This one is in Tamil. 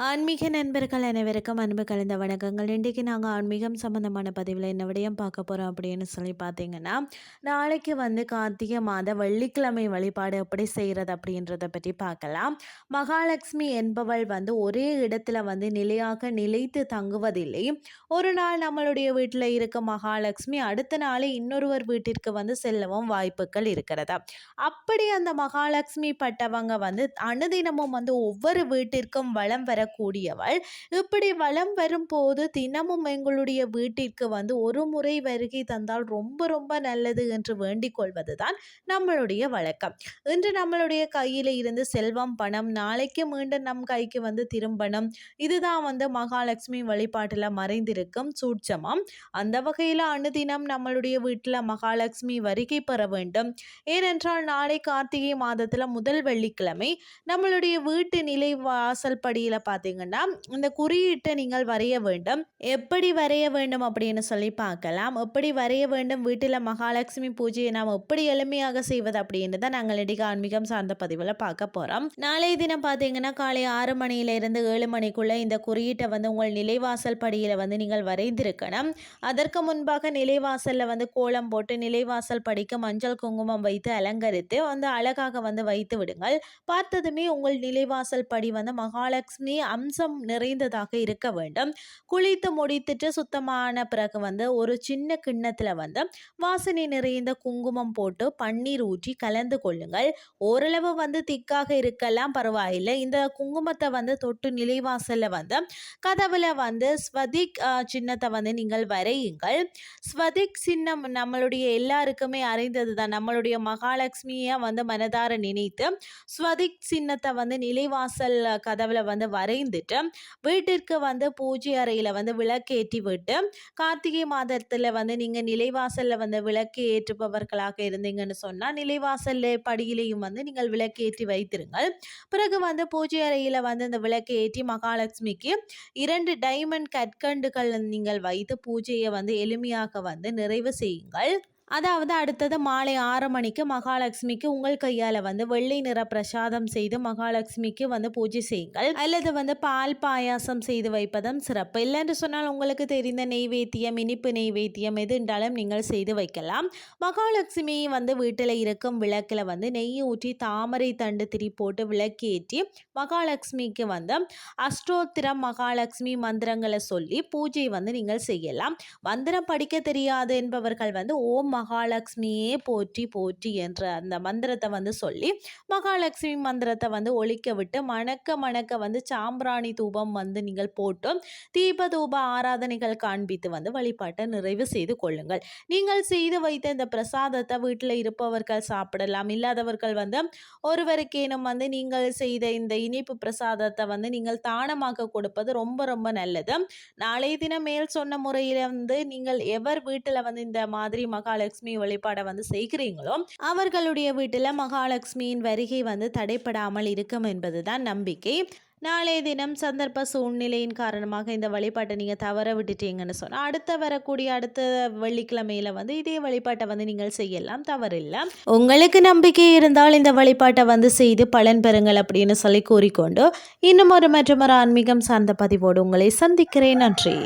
ஆன்மீக நண்பர்கள் அனைவருக்கும் அன்பு கலந்த வணக்கங்கள். இன்றைக்கி நாங்கள் ஆன்மீகம் சம்மந்தமான பதிவில் என்ன விடயம் பார்க்க போகிறோம் அப்படின்னு சொல்லி பார்த்தீங்கன்னா நாளைக்கு வந்து கார்த்திகை மாத வெள்ளிக்கிழமை வழிபாடு எப்படி செய்கிறது அப்படின்றத பற்றி பார்க்கலாம். மகாலட்சுமி என்பவள் வந்து ஒரே இடத்துல வந்து நிலையாக நிலைத்து தங்குவதில்லை. ஒரு நாள் நம்மளுடைய வீட்டில் இருக்க மகாலட்சுமி அடுத்த நாளே இன்னொருவர் வீட்டிற்கு வந்து செல்லவும் வாய்ப்புகள் இருக்கிறதா? அப்படி அந்த மகாலட்சுமி பட்டவங்க வந்து அனுதினமும் வந்து ஒவ்வொரு வீட்டிற்கும் வளம் வர வரக்கூடியவள். இப்படி வளம் வரும்போது தினமும் எங்களுடைய வீட்டிற்கு வந்து ஒரு முறை வருகை தந்தால் ரொம்ப ரொம்ப நல்லது என்று வேண்டிக் கொள்வதுதான் நம்மளுடைய வழக்கம். இன்று நம்மளுடைய கையில் இருந்து செல்வம் பணம் நாளைக்கு மீண்டும் நம் கைக்கு வந்து திரும்பணும். இதுதான் வந்து மகாலட்சுமி வழிபாட்டில் மறைந்திருக்கும் சூட்சமம். அந்த வகையில் அனுதினம் நம்மளுடைய வீட்டில் மகாலட்சுமி வருகை பெற வேண்டும். ஏனென்றால் நாளை கார்த்திகை மாதத்தில் முதல் வெள்ளிக்கிழமை நம்மளுடைய வீட்டு நிலை வாசல் படியில் பார்த்தீங்கன்னா இந்த குறியீட்டை நீங்கள் வரைய வேண்டும். எப்படி வரைய வேண்டும் அப்படின்னு சொல்லி பார்க்கலாம். எப்படி வரைய வேண்டும்? வீட்டில் மகாலட்சுமி பூஜையை நாம் எப்படி எளிமையாக செய்வது அப்படின்றத நாங்கள் இன்றைக்கு ஆன்மீகம் சார்ந்த பதிவில் பார்க்க போகிறோம் நாளைய தினம் பார்த்தீங்கன்னா காலை ஆறு மணியிலிருந்து ஏழு மணிக்குள்ளே இந்த குறியீட்டை வந்து உங்கள் நிலைவாசல் படியில் வந்து நீங்கள் வரைந்திருக்கணும். அதற்கு முன்பாக நிலைவாசலில் வந்து கோலம் போட்டு நிலைவாசல் படிக்கு மஞ்சள் குங்குமம் வைத்து அலங்கரித்து வந்து அழகாக வந்து வைத்து விடுங்கள். பார்த்ததுமே உங்கள் நிலைவாசல் படி வந்து மகாலட்சுமி அம்சம் நிறைந்ததாக இருக்க வேண்டும். குளித்து முடித்துட்டு சுத்தமான பிறகு வந்து ஒரு சின்ன கிண்ணத்தில் வந்து வாசனை நிறைந்த குங்குமம் போட்டு பன்னீர் ஊற்றி கலந்து கொள்ளுங்கள். ஓரளவு வந்து திக்காக இருக்கலாம் பரவாயில்லை. இந்த குங்குமத்தை வந்து தொட்டு நிலைவாசலில் வந்து கதவில் வந்து ஸ்வதிக் சின்னத்தை வந்து நீங்கள் வரையுங்கள். ஸ்வதிக் சின்னம் நம்மளுடைய எல்லாருக்குமே அறிந்தது தான் நம்மளுடைய மகாலட்சுமியை வந்து மனதார நினைத்து ஸ்வதிக் சின்னத்தை வந்து நிலைவாசல் கதவில் வந்து வரை மறைந்துட்டு வீட்டிற்கு வந்து பூஜை அறையில் வந்து விளக்கேற்றி விட்டு கார்த்திகை மாதத்தில் வந்து நீங்கள் நிலைவாசலில் வந்து விளக்கு ஏற்றுபவர்களாக இருந்தீங்கன்னு சொன்னால் நிலைவாசல் படியிலையும் வந்து நீங்கள் விளக்கு ஏற்றி வைத்திருங்கள். பிறகு வந்து பூஜை அறையில் வந்து இந்த விளக்கு ஏற்றி மகாலட்சுமிக்கு இரண்டு டைமண்ட் கற்கண்டுகள் நீங்கள் வைத்து பூஜையை வந்து எளிமையாக வந்து நிறைவு செய்யுங்கள். அதாவது அடுத்தது மாலை ஆறு மணிக்கு மகாலட்சுமிக்கு உங்கள் கையால் வந்து வெள்ளை நிற பிரசாதம் செய்து மகாலட்சுமிக்கு வந்து பூஜை செய்யுங்கள். அல்லது வந்து பால் பாயாசம் செய்து வைப்பதும் சிறப்பு. இல்லைன்னு சொன்னால் உங்களுக்கு தெரிந்த நெய்வேத்தியம் இனிப்பு நெய்வேத்தியம் எது என்றாலும் நீங்கள் செய்து வைக்கலாம். மகாலட்சுமி வந்து வீட்டில் இருக்கும் விளக்கில் வந்து நெய் ஊற்றி தாமரை தண்டு திரி போட்டு விளக்கேற்றி மகாலட்சுமிக்கு வந்து அஷ்டோத்திரம் மகாலட்சுமி மந்திரங்களை சொல்லி பூஜை வந்து நீங்கள் செய்யலாம். மந்திரம் படிக்க தெரியாது என்பவர்கள் வந்து ஓம் மகாலட்சுமியே போற்றி போற்றி என்ற அந்த மந்திரத்தை வந்து சொல்லி மகாலட்சுமி மந்திரத்தை வந்து ஒழிக்க விட்டு மணக்க மணக்க வந்து சாம்பிராணி தூபம் வந்து நீங்கள் போட்டு தீப தூப ஆராதனைகள் காண்பித்து வந்து வழிபாட்டை நிறைவு செய்து கொள்ளுங்கள். நீங்கள் செய்து வைத்த இந்த பிரசாதத்தை வீட்டில் இருப்பவர்கள் சாப்பிடலாம். இல்லாதவர்கள் வந்து ஒருவருக்கேனும் வந்து நீங்கள் செய்த இந்த இனிப்பு பிரசாதத்தை வந்து நீங்கள் தானமாக கொடுப்பது ரொம்ப ரொம்ப நல்லது. நாளைய தினம் மேல் சொன்ன முறையில் வந்து நீங்கள் எவர் வீட்டில் வந்து இந்த மாதிரி மகாலட்சுமி மகாலட்சுமி வழிபாடை வந்து செய்கிறீங்களோ அவர்களுடைய வீட்டில் மகாலட்சுமியின் வருகை வந்து தடைப்படாமல் இருக்கும் என்பதுதான் நம்பிக்கை. நாளைய தினம் சந்தர்ப்ப சூழ்நிலையின் காரணமாக இந்த வழிபாட்டை நீங்கள் தவற விட்டுட்டீங்கன்னு சொன்னால் அடுத்த வரக்கூடிய அடுத்த வெள்ளிக்கிழமையில் வந்து இதே வழிபாட்டை வந்து நீங்கள் செய்யலாம். தவறில்லை. உங்களுக்கு நம்பிக்கை இருந்தால் இந்த வழிபாட்டை வந்து செய்து பலன் பெறுங்கள் அப்படின்னு சொல்லி கூறிக்கொண்டு இன்னும் ஒரு மற்றும் ஒரு ஆன்மீகம் சார்ந்த பதிவோடு உங்களை சந்திக்கிறேன். நன்றி.